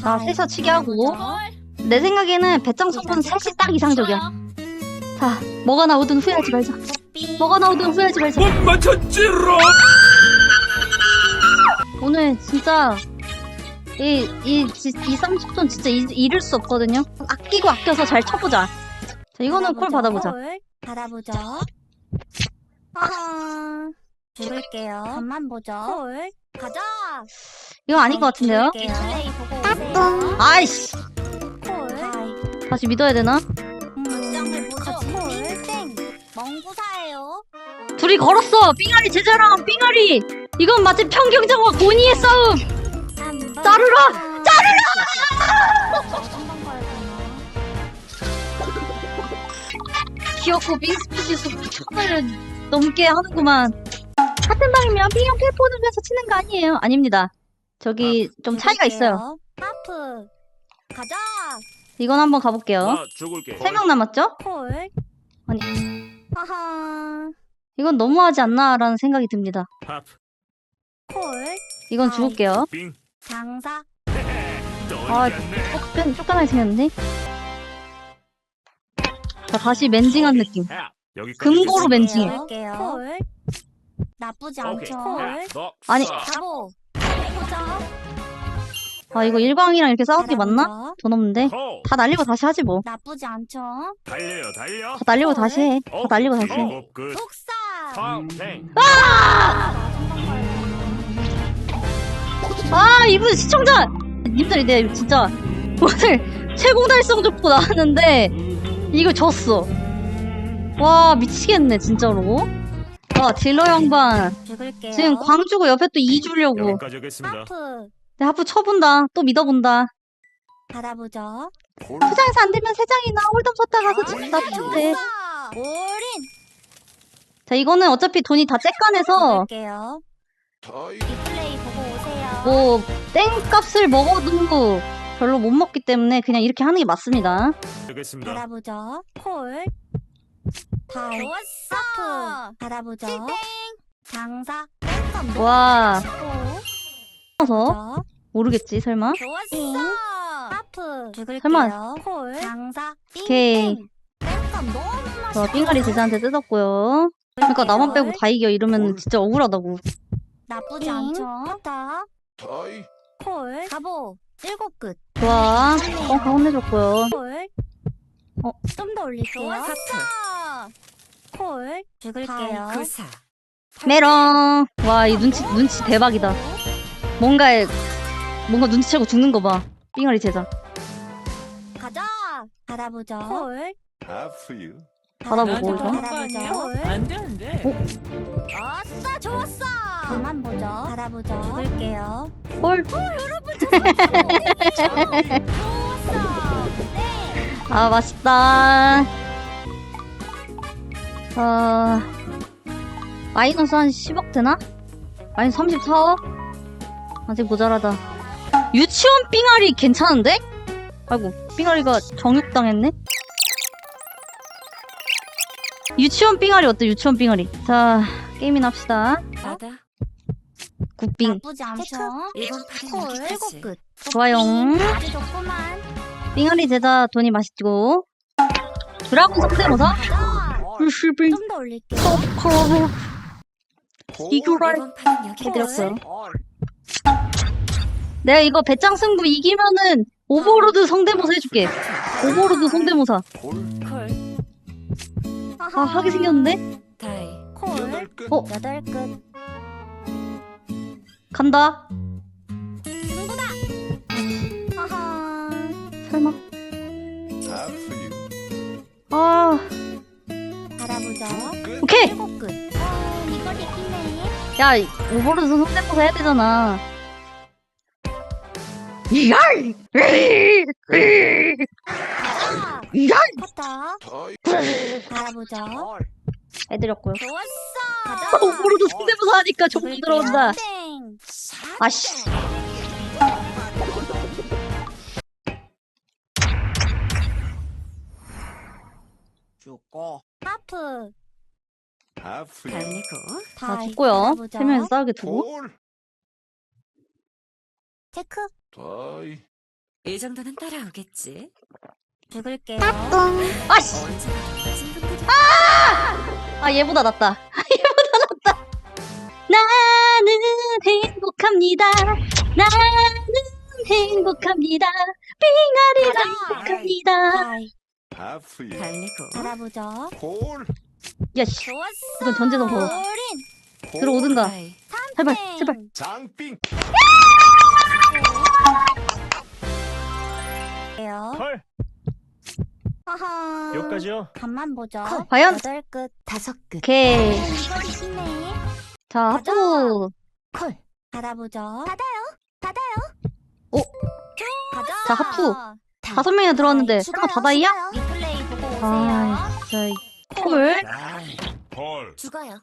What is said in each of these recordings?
자, 셋이서 치게 하고. 내 생각에는 배짱 성분 셋이 딱 이상적이야. 자, 뭐가 나오든 후회하지 말자. 뭐가 나오든 후회하지 말자. 못 맞췄지롱. 오늘 진짜 이, 이, 지- 이 30톤 진짜 잊, 잃을 수 없거든요. 아끼고 아껴서 잘 쳐보자. 자, 이거는 콜 받아보자. 콜 받아보죠. 하하. 죽을게요. 간만 보죠. 콜 가자. 이거 아닌 것 같은데요? 플레이 보고 오세요. 아이씨! 콜. 다시 믿어야 되나? 땡. 멍구사예요. 둘이 걸었어! 삥아리 제자랑 삥아리! 이건 마치 평경장과 고니의 싸움! 자르라! 자르라! 귀엽고 삥스피시스 천을 넘게 하는구만. 같은 방이면 삥형 텔폰을 위해서 치는 거 아니에요? 아닙니다. 저기 좀 차이가 있어요. 하프. 가자. 이건 한번 가볼게요. 나 죽을게. 세 명 남았죠? 콜. 아니. 하하. 이건 너무하지 않나라는 생각이 듭니다. 하프. 콜. 이건 죽을게요. 빙. 장사. 또 아, 이겼네. 쫓, 쫓겨나게 생겼는데? 자, 다시 맨징한 느낌. 야, 금고로. 맨징해. 볼게요. 콜. 나쁘지 오케이. 않죠. 아니. 쏴. 가보. 해보자. 아, 이거 일광이랑 이렇게 싸우는 게 맞나? 돈 없는데? 고. 다 날리고 다시 하지 뭐. 나쁘지 않죠. 달려요, 달려. 다 날리고 다시 해. 다 날리고 다시 해. 어, 끝. 속사. 파운딩. 아, 이분 시청자! 님들, 내 진짜 오늘 최고 달성 줬고 나왔는데 이거 졌어. 와, 미치겠네, 진짜로. 와, 딜러 양반. 지금 광주고 옆에 또 이 주려고. 여기까지 하겠습니다. 하프. 내 하프 쳐본다. 또 믿어본다. 받아보죠. 투장에서 안 되면 세 장이나 홀덤 섰다 가서 진짜 좋은데. 올인. 자, 이거는 어차피 돈이 다 죽을게요. 리플레이 보고 오세요. 뭐 땡값을 먹어도 별로 못 먹기 때문에 그냥 이렇게 하는 게 맞습니다. 하겠습니다. 받아보죠. 콜. 좋았어. 하프. 받아보죠. 장사. 랜선 와. 서 모르겠지 설마? 좋았어. 하프. 죽을게요. 설마. 콜. 장사. 오케이. 너무 저 삥가리 제자한테 뜯었고요. 그러니까 나만 빼고 다 이겨 이러면 진짜 억울하다고. 나쁘지 않죠. 하타. 콜. 가보. 일곱 끝. 좋아, 뻥카 혼내줬고요. 콜. 어. 좀 더 올릴게요. 하트. 콜. 죽을게요. 메롱. 와, 이 눈치 눈치 대박이다. 뭔가에 뭔가 눈치채고 죽는 거 봐. 삥가리 제자. 가자. 받아보죠. 콜. 받아보고 이거. 받아보죠. 콜. 안 되는데. 아싸 좋았어. 그만 보죠. 받아보죠. 죽을게요. 헐. 좋았어. 네. 아 맛있다. 아 마이너스 한 10억 되나? 아니 34억? 아직 모자라다. 유치원 삥아리 괜찮은데? 아이고 삥아리가 정육당했네. 유치원 삥아리 어때? 유치원 삥아리. 자 게임이나 합시다. 나다. 굿빙. 나쁘지 않죠. 콜. 일곱 끝. 좋아요. 아주 좋구만. 삥아리 제자 돈이 맛있고. 드라군 성대모사? 슈빙. 좀더 올릴게요. 이거랄. 이번 판은. 해드렸어요. 내가 이거 배짱 승부 이기면은 오버로드 성대모사 해줄게. 오버로드 성대모사. 콜. 아 하게 생겼는데? 다이. 콜. 어? 여덟 끝. 간다. 승부다. 하하. 설마. 아 받아보죠. 오케이. 어. 야 오버로드 성대모사 해야 되잖아. 이알. 커터. 받아보죠. 해드렸고요. 좋았어. 가자. 오버로드 성대모사 하니까 정보 들어온다. 땡. 아씨. 달리고. 자 다이. 죽고요. 받아보죠. 세 명이서 싸우게 두고. 볼 체크. 다이 이 정도는 따라오겠지. 죽을게요. 아씨! 언제나 분들이 아, 얘보다 낫다. 얘보다 낫다. 나는 행복합니다. 나는 행복합니다. 빙아리가 행복합니다. 다이. 달리고 알아보죠. 콜 야, 씨. 이건. 올인. 콜, 들어오든가. 제발, 땡. 제발. 장빙. 헐. 하하. 여기까지요. 간만 보죠. 콜. 과연? 여덟 끝. 다섯 끝. 오케이. 이거 쉽네. 자, 하프. 콜. 알아보죠. 받아요. 받아요. 오. 가자. 자, 하프. 다이. 다섯 명이나 들어왔는데, 죽어요, 설마 다다이야? 리플레이 보고 오세요. 아, 진짜. 이 콜. 다이 헐. 죽어요.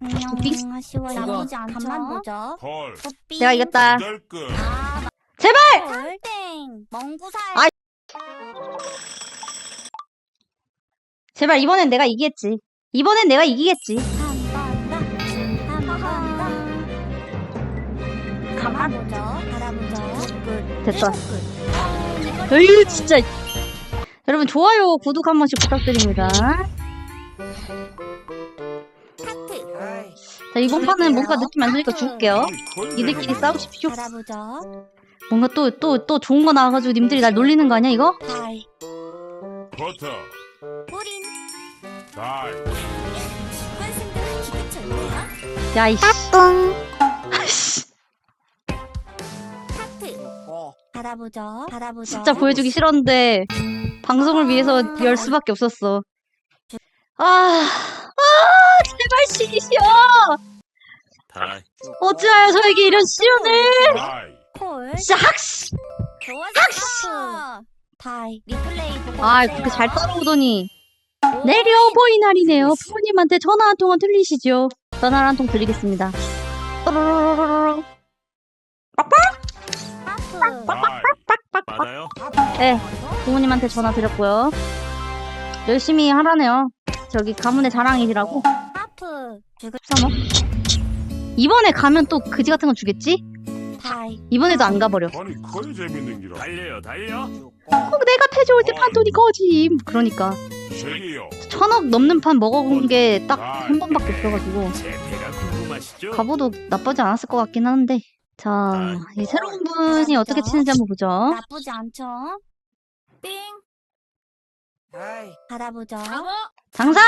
안녕. 아쉬워요. 죽어. 나쁘지 않죠. 간만 보죠. 헐. 뽀삐. 내가 이겼다. 끝. 아, 제발! 콜. 땡. 멍구살. 아, 제발, 이번엔 내가 이기겠지. 이번엔 내가 이기겠지. 한번 더. 한번 더. 간만 보죠. 알아보죠. 끝. 됐다. 끝. 에이, 진짜. 여러분, 좋아요, 구독 한 번씩 부탁드립니다. 자, 이번 판은 뭔가 느낌 안 좋으니까 죽을게요. 헐. 니들끼리 싸우십시오. 알아보죠. 뭔가 또, 또, 또 좋은 거 나와가지고 님들이 날 놀리는 거 아니야, 이거? 다이. 버터. 뿌린. 다이. 환승들 기분 좋네요. 야, 이씨. 아이씨. 하트. 알아보죠. 알아보죠. 진짜 보여주기 싫었는데, 방송을 위해서 열 수밖에 없었어. 아, 아, 제발! 다이. 어찌하여 저에게 이런 시련을! 다이. 콜. 진짜 학씨! 좋았어. 하트. 다이. 리플레이 보고 아, 오세요. 그렇게 잘 따라오더니. 내려 보이날이네요. 부모님한테 전화 한 통은 들리시죠? 전화 한통 드리겠습니다. 또로로로로로. 하트. 다이. 맞아요? 네, 부모님한테 전화 드렸고요. 열심히 하라네요. 저기 가문의 자랑이라고. 하트. 죽을 사먹. 이번에 가면 또 그지 같은 거 주겠지? 다이. 이번에도 안 가버려. 아니 그게 재밌는 기라 달려요. 달려. 꼭 내가 태져올 때 판돈이 거지. 그러니까 쉐리요 천억 넘는 판 먹어본 게 딱 한 번밖에 없어가지고 제 배가 궁금하시죠? 가보도 나쁘지 않았을 것 같긴 한데. 자, 이 새로운 분이 어떻게 치는지 한번 보죠. 나쁘지 않죠? 삥. 알아보죠. 장사!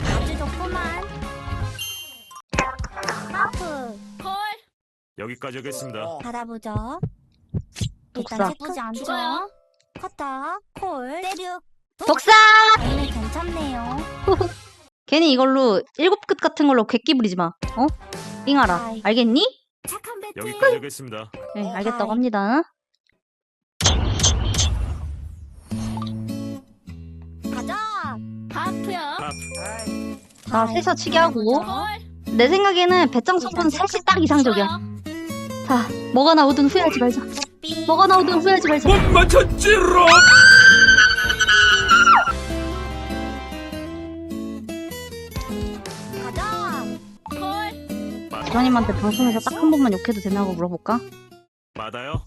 아주 좋구만. 하프. 여기까지 하겠습니다. 알아보죠. 독사. 일단 나쁘지 않죠? 커터. 콜. 때려. 독사! 오늘 괜찮네요. 괜히 이걸로 일곱 끝 같은 걸로 객기 부리지 마. 어? 띵하라. 알겠니? 착한 배트. 여기까지 하겠습니다. 네, 알겠다고 합니다. 가자. 하프야. 하프. 자, 셋이서 치게 하고. 내 생각에는 배짱 성분 셋이 딱 이상적이야. 자, 뭐가 나오든 후회하지 말자. 뭐가 나오든 후회하지 말자. 맞췄지롱. 가자. 부장님한테 방송에서 딱 한 번만 욕해도 되냐고 물어볼까? 맞아요?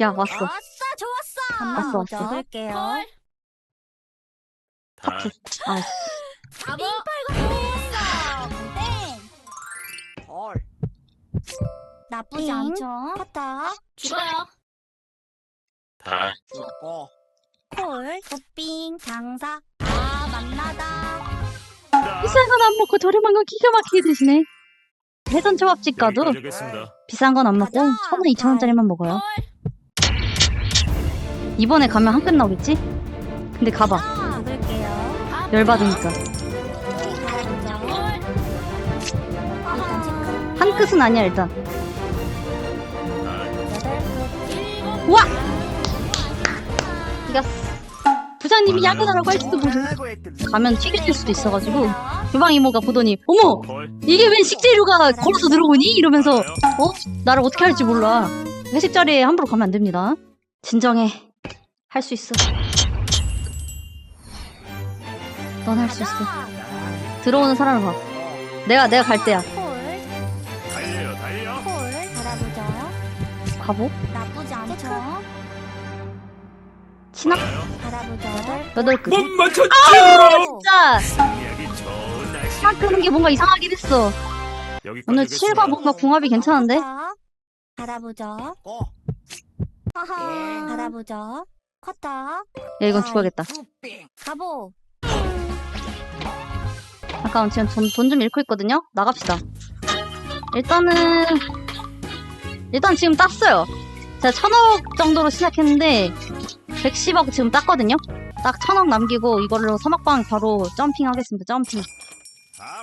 야, 왔어. 아싸 좋았어. 왔어, 왔어. 먹을게요. 다이. 아. 빨고 좋았어. 나쁘지 띵. 않죠? 커터. 죽어요. 다이. 콜. 뽀삥. 장사. 아 만나다. 비싼 건 안 먹고 저렴한 건 기가 막히게 드시네. 회전 초밥집 가도. 비싼 건 안 먹고 천 원, 이천 원짜리만 먹어요. 이번에 가면 한끝 나오겠지? 근데 가봐. 아, 먹을게요. 열받으니까. 체크. 한 끝은 아니야, 일단. 와! 이겼어. 부장님이 야근하라고 할지도 모르 가면 튀길 수도 있어가지고 주방 이모가 보더니 어머 헐. 이게 웬 식재료가 걸어서 들어오니 이러면서? 어 나를 어떻게 할지 몰라 회식 자리에 함부로 가면 안 됩니다 진정해 할 수 있어 넌 할 수 있어 들어오는 사람을 봐 내가 내가 갈 때야 콜. 달려요. 달려. 콜. 알아보죠. 가보. 나쁘 지 않죠? 신학 받아요. 바라보죠. 여덟 개. 못 맞췄지롱. 진짜 승리하기 좋은 날씨. 신학 끄는 게 뭔가 이상하긴 했어. 오늘 하겠습니다. 7과 뭔가 궁합이 괜찮은데? 바라보죠. 어. 하하. 바라보죠. 커터. 야 이건 죽어야겠다. 가보. 잠깐 지금 돈 좀 잃고 있거든요. 나갑시다. 일단은 일단 지금 땄어요. 제가 천억 정도로 시작했는데 110억 지금 땄거든요. 딱 천억 남기고 이걸로 서막방 바로 점핑하겠습니다. 점핑. 아,